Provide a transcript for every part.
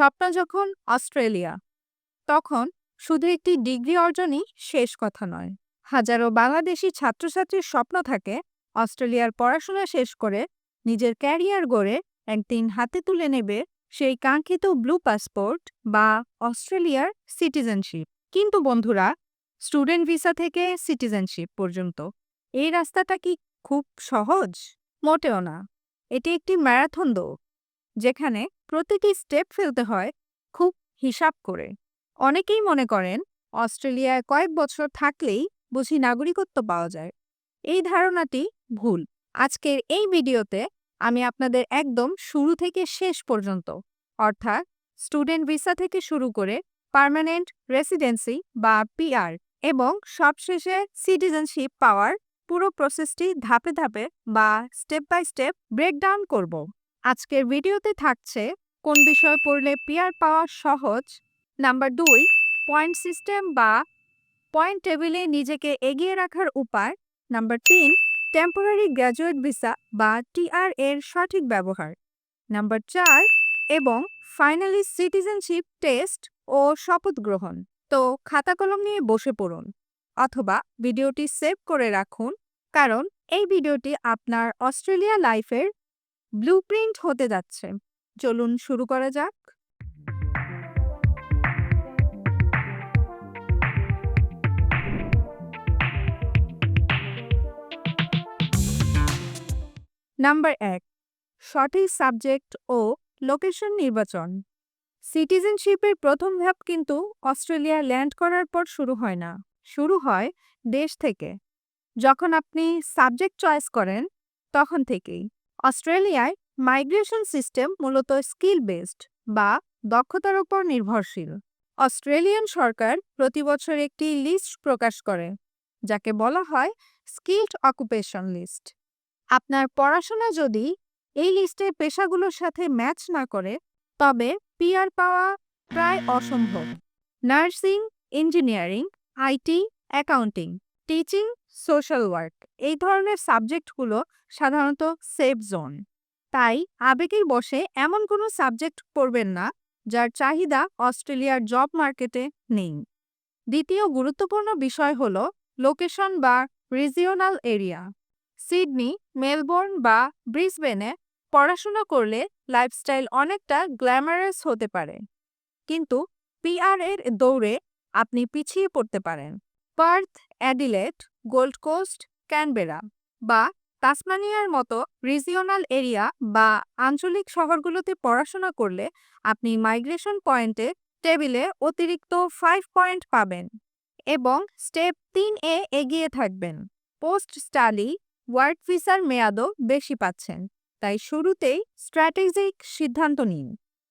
স্বপ্ন যখন অস্ট্রেলিয়া, তখন শুধু একটি ডিগ্রি অর্জনই শেষ কথা নয়। হাজারো বাংলাদেশি ছাত্রছাত্রীর স্বপ্ন থাকে অস্ট্রেলিয়ার পড়াশোনা শেষ করে নিজের ক্যারিয়ার গড়ে একদিন হাতে তুলে নেবে সেই কাঙ্ক্ষিত ব্লু পাসপোর্ট বা অস্ট্রেলিয়ার সিটিজেনশিপ। কিন্তু বন্ধুরা, স্টুডেন্ট ভিসা থেকে সিটিজেনশিপ পর্যন্ত এই রাস্তাটা কি খুব সহজ? মোটেও না। এটি একটি ম্যারাথন দৌড়, যেখানে প্রতিটি স্টেপ ফেলতে হয় খুব হিসাব করে। অনেকেই মনে করেন অস্ট্রেলিয়ায় কয়েক বছর থাকলেই বুঝি নাগরিকত্ব পাওয়া যায়। এই ধারণাটি ভুল। আজকের এই ভিডিওতে আমি আপনাদের একদম শুরু থেকে শেষ পর্যন্ত, অর্থাৎ স্টুডেন্ট ভিসা থেকে শুরু করে পার্মানেন্ট রেসিডেন্সি বা পিআর এবং সবশেষে সিটিজেনশিপ পাওয়ার পুরো প্রসেসটি ধাপে ধাপে বা স্টেপ বাই স্টেপ ব্রেকডাউন করব। আজকের ভিডিওতে থাকছে, কোন বিষয় পড়লে পিয়ার পাওয়া সহজ? নাম্বার দুই পয়েন্ট সিস্টেম বা পয়েন্ট টেবিলে নিজেকে এগিয়ে রাখার উপায়। নাম্বার তিন টেম্পোরারি গ্র্যাজুয়েট ভিসা বা টিআর এর সঠিক ব্যবহার। নাম্বার চার, এবং ফাইনালি সিটিজেনশিপ টেস্ট ও শপথ গ্রহণ। তো খাতা কলম নিয়ে বসে পড়ুন, অথবা ভিডিওটি সেভ করে রাখুন, কারণ এই ভিডিওটি আপনার অস্ট্রেলিয়া লাইফের ব্লুপ্রিন্ট হতে যাচ্ছে। চলুন শুরু করা যাক। নাম্বার এক, সঠিক সাবজেক্ট ও লোকেশন নির্বাচন। সিটিজেনশিপের প্রথম ধাপ কিন্তু অস্ট্রেলিয়া ল্যান্ড করার পর শুরু হয় না। শুরু হয় দেশ থেকে। যখন আপনি সাবজেক্ট চয়েস করেন, তখন থেকেই। অস্ট্রেলিয়ায় মাইগ্রেশন সিস্টেম মূলত স্কিল বেসড বা দক্ষতার উপর নির্ভরশীল। অস্ট্রেলিয়ান সরকার প্রতি বছর একটি লিস্ট প্রকাশ করে, যাকে বলা হয় স্কিল্ড অকুপেশন লিস্ট। আপনার পড়াশোনা যদি এই লিস্টের পেশাগুলোর সাথে ম্যাচ না করে, তবে পিআর পাওয়া প্রায় অসম্ভব। Nursing, engineering, IT, accounting, teaching social work এই ধরনের সাবজেক্টগুলো সাধারণত সেফ জোন তাই আবেগের বসে এমন কোনো সাবজেক্ট পড়বেন না, যার চাহিদা অস্ট্রেলিয়ার জব মার্কেটে নেই। দ্বিতীয় গুরুত্বপূর্ণ বিষয় হল লোকেশন বা রিজিওনাল এরিয়া সিডনি, মেলবোর্ন বা ব্রিসবেনে পড়াশোনা করলে লাইফস্টাইল অনেকটা গ্ল্যামারাস হতে পারে। কিন্তু পিআর এর দৌড়ে আপনি পিছিয়ে পড়তে পারেন। Perth Adelaide Gold Coast, Canberra বা তাসমানিয়ার মতো রিজিওনাল এরিয়া বা আঞ্চলিক শহরগুলোতে পড়াশোনা করলে আপনি মাইগ্রেশন পয়েন্টে টেবিলে অতিরিক্ত ফাইভ পয়েন্ট পাবেন এবং স্টেপ তিন এ এগিয়ে থাকবেন। পোস্ট স্টাডি ওয়ার্ক ভিসার মেয়াদও বেশি পাচ্ছেন, তাই শুরুতেই স্ট্র্যাটেজিক সিদ্ধান্ত নিন।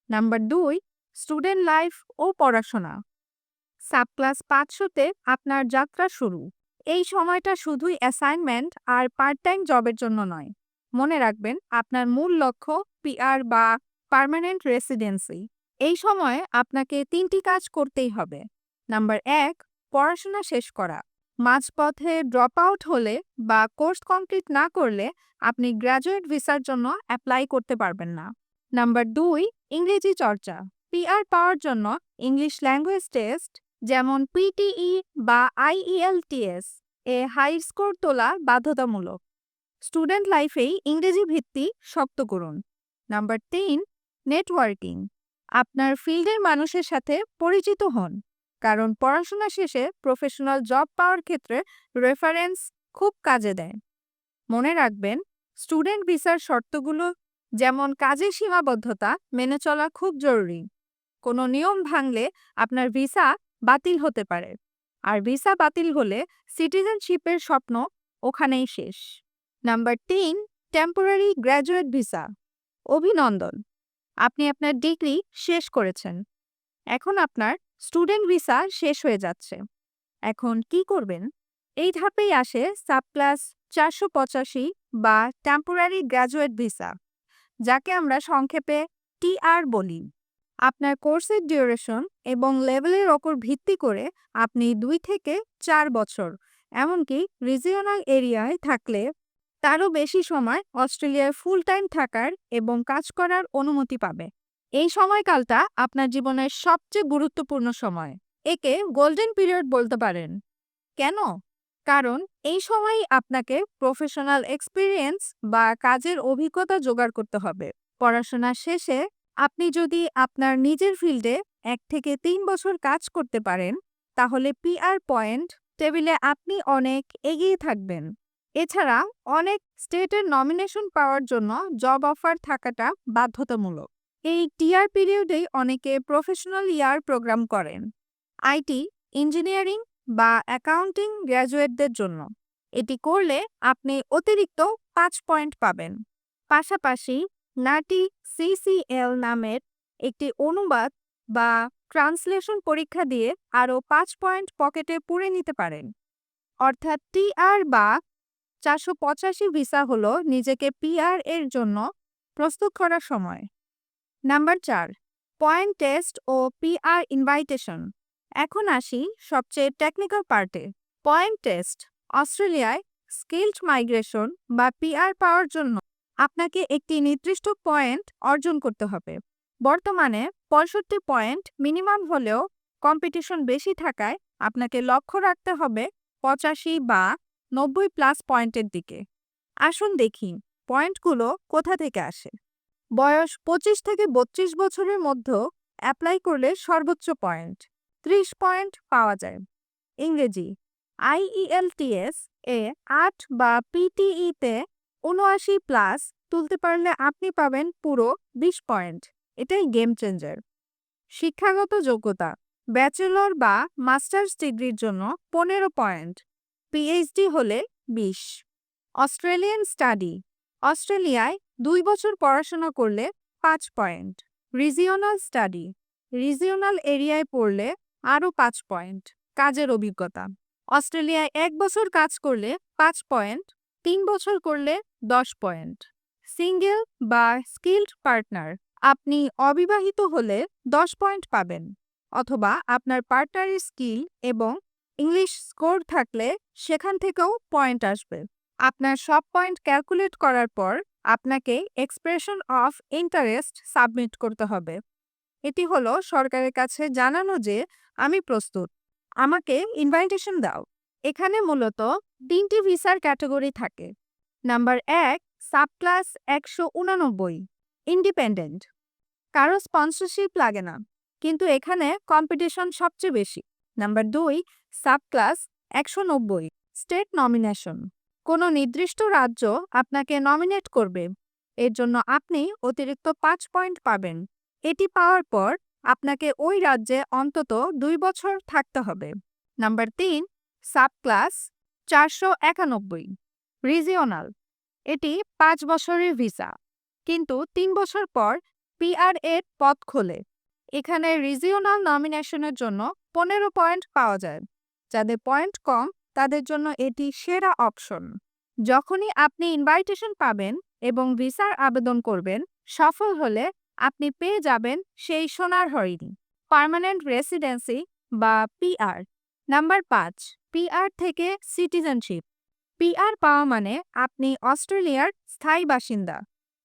নাম্বার দুই স্টুডেন্ট লাইফ ও পড়াশোনা। সাবক্লাস পাঁচশোতে আপনার যাত্রা শুরু। এই সময়টা শুধুই অ্যাসাইনমেন্ট আর পার্ট টাইম জবের জন্য নয়। মনে রাখবেন, আপনার মূল লক্ষ্য পিআর বা পার্মানেন্ট রেসিডেন্সি এই সময়ে আপনাকে তিনটি কাজ করতেই হবে। নাম্বার এক, পড়াশোনা শেষ করা। মাঝপথে ড্রপ আউট হলে বা কোর্স কমপ্লিট না করলে আপনি গ্র্যাজুয়েট ভিসার জন্য অ্যাপ্লাই করতে পারবেন না। নাম্বার দুই, ইংরেজি চর্চা। পিআর পাওয়ার জন্য ইংলিশ ল্যাঙ্গুয়েজ টেস্ট যেমন পিটিই বা আইইএলটিএস এ হাই স্কোর তোলা বাধ্যতামূলক। স্টুডেন্ট লাইফেই ইংরেজি ভিত্তি শক্ত করুন। নাম্বার তিন, নেটওয়ার্কিং। আপনার ফিল্ডের মানুষের সাথে পরিচিত হন, কারণ পড়াশোনা শেষে প্রফেশনাল জব পাওয়ার ক্ষেত্রে রেফারেন্স খুব কাজে দেয়। মনে রাখবেন, স্টুডেন্ট ভিসার শর্তগুলো যেমন কাজের সীমাবদ্ধতা মেনে চলা খুব জরুরি। কোনো নিয়ম ভাঙলে আপনার ভিসা বাতিল হতে পারে। আর ভিসা বাতিল হলে সিটিজেনশিপের স্বপ্ন ওখানেই শেষ। নাম্বার তিন, টেম্পোরারি গ্র্যাজুয়েট ভিসা। অভিনন্দন, আপনি আপনার ডিগ্রি শেষ করেছেন। এখন আপনার স্টুডেন্ট ভিসা শেষ হয়ে যাচ্ছে। এখন কি করবেন? এই ধাপেই আসে সাবক্লাস চারশো পঁচাশি বা টেম্পোরারি গ্র্যাজুয়েট ভিসা, যাকে আমরা সংক্ষেপে টিআর বলি। আপনার কোর্সের ডিউরেশন এবং লেভেলের ওপর ভিত্তি করে আপনি দুই থেকে চার বছর। এমনকি রিজিওনাল এরিয়ায় থাকলে তারও বেশি সময় অস্ট্রেলিয়ায় ফুল টাইম থাকার এবং কাজ করার অনুমতি পাবে। এই সময়কালটা আপনার জীবনের সবচেয়ে গুরুত্বপূর্ণ সময়। একে গোল্ডেন পিরিয়ড বলতে পারেন। কেন? কারণ এই সময়ই আপনাকে প্রফেশনাল এক্সপিরিয়েন্স বা কাজের অভিজ্ঞতা জোগাড় করতে হবে। পড়াশোনা শেষে আপনি যদি আপনার নিজের ফিল্ডে এক থেকে তিন বছর কাজ করতে পারেন, তাহলে পিআর পয়েন্ট টেবিলে আপনি অনেক এগিয়ে থাকবেন। এছাড়া অনেক স্টেটের নমিনেশন পাওয়ার জন্য জব অফার থাকাটা বাধ্যতামূলক। এই টিআর পিরিয়ডেই অনেকে প্রফেশনাল ইয়ার প্রোগ্রাম করেন। আইটি, ইঞ্জিনিয়ারিং বা অ্যাকাউন্টিং গ্র্যাজুয়েটদের জন্য। এটি করলে আপনি অতিরিক্ত পাঁচ পয়েন্ট পাবেন। পাশাপাশি নাটি সিসিএল নামের একটি অনুবাদ বা ট্রান্সলেশন পরীক্ষা দিয়ে আরও পাঁচ পয়েন্ট পকেটে পুরে নিতে পারেন। অর্থাৎ টিআর বা চারশো পঁচাশি ভিসা হল নিজেকে পিআর এর জন্য প্রস্তুত করার সময়। নাম্বার চার, পয়েন্ট টেস্ট ও পিআর ইনভাইটেশন। এখন আসি সবচেয়ে টেকনিক্যাল পার্টে। পয়েন্ট টেস্ট অস্ট্রেলিয়ায় স্কিলড মাইগ্রেশন বা পিআর পাওয়ার জন্য আপনাকে একটি নির্দিষ্ট পয়েন্ট অর্জন করতে হবে। বর্তমানে পঁয়ষট্টি পয়েন্ট মিনিমাম হলেও কম্পিটিশন বেশি থাকায় আপনাকে লক্ষ্য রাখতে হবে পঁচাশি বা নব্বই প্লাস পয়েন্টের দিকে। আসুন দেখি পয়েন্টগুলো কোথা থেকে আসে। বয়স পঁচিশ থেকে বত্রিশ বছরের মধ্যে অ্যাপ্লাই করলে সর্বোচ্চ পয়েন্ট। ত্রিশ পয়েন্ট পাওয়া যায়। ইংরেজি আইইএলটিএস এ আট বা পিটিইতে উনআশি প্লাস তুলতে পারলে আপনি পাবেন পুরো বিশ পয়েন্ট। এটাই গেম চেঞ্জার শিক্ষাগত যোগ্যতা। ব্যাচেলর বা মাস্টার্স ডিগ্রির জন্য পনেরো পয়েন্ট। পিএইচডি হলে বিশ। Australian study. অস্ট্রেলিয়ায় দুই বছর পড়াশোনা করলে পাঁচ পয়েন্ট। Regional study. রিজিওনাল এরিয়ায় পড়লে আরও পাঁচ পয়েন্ট। কাজের অভিজ্ঞতা। অস্ট্রেলিয়ায় এক বছর কাজ করলে পাঁচ পয়েন্ট। তিন বছর করলে দশ পয়েন্ট। সিঙ্গেল বা স্কিল্ড পার্টনার, আপনি অবিবাহিত হলে দশ পয়েন্ট পাবেন। অথবা আপনার পার্টনারের স্কিল এবং ইংলিশ স্কোর থাকলে সেখান থেকেও পয়েন্ট আসবে। আপনার সব পয়েন্ট ক্যালকুলেট করার পর আপনাকে এক্সপ্রেশন অফ ইন্টারেস্ট সাবমিট করতে হবে। এটি হলো সরকারের কাছে জানানো যে, আমি প্রস্তুত। আমাকে ইনভাইটেশন দাও। এখানে মূলত তিনটি ভিসার ক্যাটাগরি থাকে। নাম্বার এক, সাবক্লাস একশো উনানব্বই, ইন্ডিপেন্ডেন্ট। কারও স্পন্সরশিপ লাগে না, কিন্তু এখানে কম্পিটিশন সবচেয়ে বেশি। নাম্বার দুই, সাবক্লাস একশো নব্বই, স্টেট নমিনেশন। কোনো নির্দিষ্ট রাজ্য আপনাকে নমিনেট করবে। এর জন্য আপনি অতিরিক্ত পাঁচ পয়েন্ট পাবেন। এটি পাওয়ার পর আপনাকে ওই রাজ্যে অন্তত দুই বছর থাকতে হবে। নাম্বার তিন, সাবক্লাস চারশো একানব্বই। রিজিওনাল। এটি পাঁচ বছরের ভিসা। কিন্তু তিন বছর পর পিআর এর পথ খোলে। এখানে রিজিওনাল নমিনেশনের জন্য পনেরো পয়েন্ট পাওয়া যায়। যাদের পয়েন্ট কম, তাদের জন্য এটি সেরা অপশন। যখনই আপনি ইনভাইটেশন পাবেন এবং ভিসার আবেদন করবেন, সফল হলে আপনি পেয়ে যাবেন সেই সোনার হরিণী, পার্মানেন্ট রেসিডেন্সি বা পিআর নাম্বার পাঁচ, পিআর থেকে সিটিজেনশিপ। পিআর পাওয়া মানে আপনি অস্ট্রেলিয়ার স্থায়ী বাসিন্দা,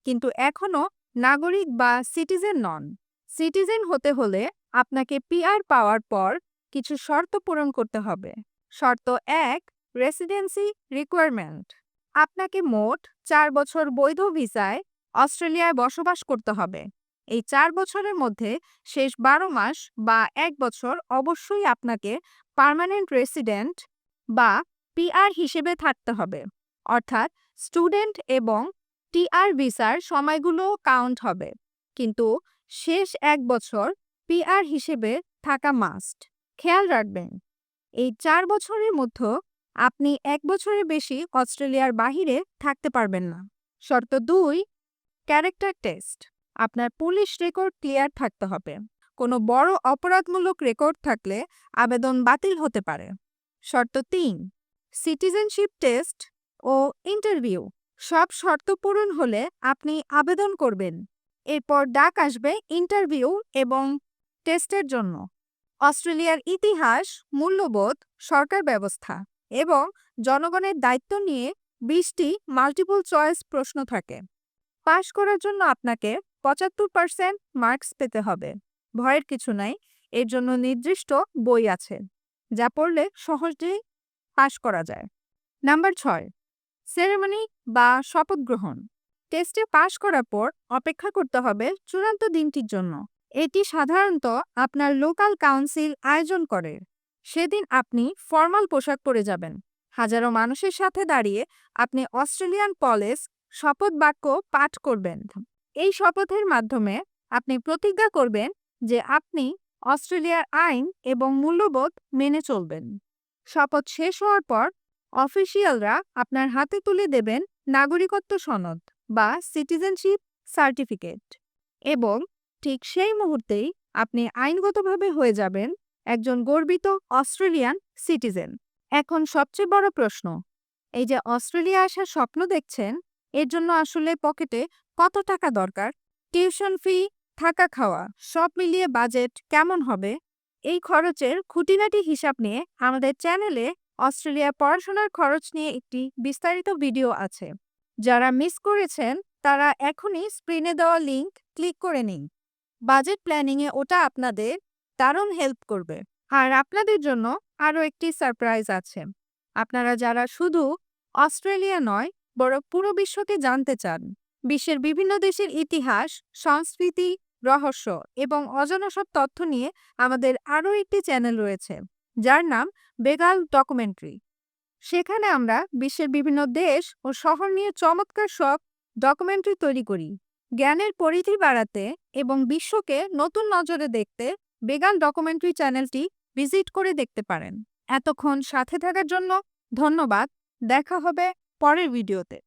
কিন্তু এখনও নাগরিক বা সিটিজেন নন। সিটিজেন হতে হলে আপনাকে পিআর পাওয়ার পর কিছু শর্ত পূরণ করতে হবে। শর্ত এক, রেসিডেন্সি রিকোয়ারমেন্ট। আপনাকে মোট চার বছর বৈধ ভিসায় অস্ট্রেলিয়ায় বসবাস করতে হবে। এই চার বছরের মধ্যে শেষ বারো মাস বা এক বছর অবশ্যই আপনাকে পার্মানেন্ট রেসিডেন্ট বা পিআর হিসেবে থাকতে হবে। অর্থাৎ স্টুডেন্ট এবং টিআর ভিসার সময়গুলো কাউন্ট হবে। কিন্তু শেষ এক বছর পিআর হিসেবে থাকা মাস্ট। খেয়াল রাখবেন, এই চার বছরের মধ্যে আপনি এক বছরের বেশি অস্ট্রেলিয়ার বাহিরে থাকতে পারবেন না। শর্ত দুই, ক্যারেক্টার টেস্ট। আপনার পুলিশ রেকর্ড ক্লিয়ার থাকতে হবে। কোনো বড় অপরাধমূলক রেকর্ড থাকলে আবেদন বাতিল হতে পারে। শর্ত তিন, সিটিজেনশিপ টেস্ট ও ইন্টারভিউ সব শর্ত পূরণ হলে আপনি আবেদন করবেন। এরপর ডাক আসবে ইন্টারভিউ এবং টেস্টের জন্য। অস্ট্রেলিয়ার ইতিহাস, মূল্যবোধ, সরকার ব্যবস্থা এবং জনগণের দায়িত্ব নিয়ে বিশটি মাল্টিপল চয়েস প্রশ্ন থাকে। পাশ করার জন্য আপনাকে পঁচাত্তর পার্সেন্ট মার্কস পেতে হবে। ভয়ের কিছু নাই, এর জন্য নির্দিষ্ট বই আছে, যা পড়লে সহজেই পাশ করা যায়। নাম্বার ছয় সেরেমনি বা শপথ গ্রহণ। টেস্টে পাশ করার পর অপেক্ষা করতে হবে চূড়ান্ত দিনটির জন্য। এটি সাধারণত আপনার লোকাল কাউন্সিল আয়োজন করে। সেদিন আপনি ফর্মাল পোশাক পরে যাবেন। হাজারো মানুষের সাথে দাঁড়িয়ে আপনি অস্ট্রেলিয়ান পলেস শপথ বাক্য পাঠ করবেন। এই শপথের মাধ্যমে আপনি প্রতিজ্ঞা করবেন যে আপনি অস্ট্রেলিয়ার আইন এবং মূল্যবোধ মেনে চলবেন। শপথ শেষ হওয়ার পর অফিসিয়ালরা আপনার হাতে তুলে দেবেন নাগরিকত্ব সনদ বা সিটিজেনশিপ সার্টিফিকেট এবং ঠিক সেই মুহূর্তেই আপনি আইনগতভাবে হয়ে যাবেন একজন গর্বিত অস্ট্রেলিয়ান সিটিজেন। এখন সবচেয়ে বড় প্রশ্ন, এই যে অস্ট্রেলিয়া আসার স্বপ্ন দেখছেন, এর জন্য আসলে পকেটে কত টাকা দরকার? টিউশন ফি থাকা খাওয়া, সব মিলিয়ে বাজেট কেমন হবে? এই খরচের খুঁটিনাটি হিসাব নিয়ে আমাদের চ্যানেলে অস্ট্রেলিয়া পড়াশোনার খরচ নিয়ে একটি বিস্তারিত ভিডিও আছে। যারা মিস করেছেন, তারা এখনই স্ক্রিনে দেওয়া লিংক ক্লিক করে নিন। বাজেট প্ল্যানিংয়ে ওটা আপনাদের দারুণ হেল্প করবে। আর আপনাদের জন্য আরও একটি সারপ্রাইজ আছে। আপনারা যারা শুধু অস্ট্রেলিয়া নয়, বরং পুরো বিশ্বকে জানতে চান। বিশ্বের বিভিন্ন দেশের ইতিহাস, সংস্কৃতি, রহস্য এবং অজানা সব তথ্য নিয়ে আমাদের আরও একটি চ্যানেল রয়েছে, যার নাম বেগাল ডকুমেন্টারি। সেখানে আমরা বিশ্বের বিভিন্ন দেশ ও শহর নিয়ে চমৎকার সব ডকুমেন্টারি তৈরি করি। জ্ঞানের পরিধি বাড়াতে এবং বিশ্বকে নতুন নজরে দেখতে বেগান ডকুমেন্টারি চ্যানেলটি ভিজিট করে দেখতে পারেন। এতক্ষণ সাথে থাকার জন্য ধন্যবাদ। দেখা হবে পরের ভিডিওতে।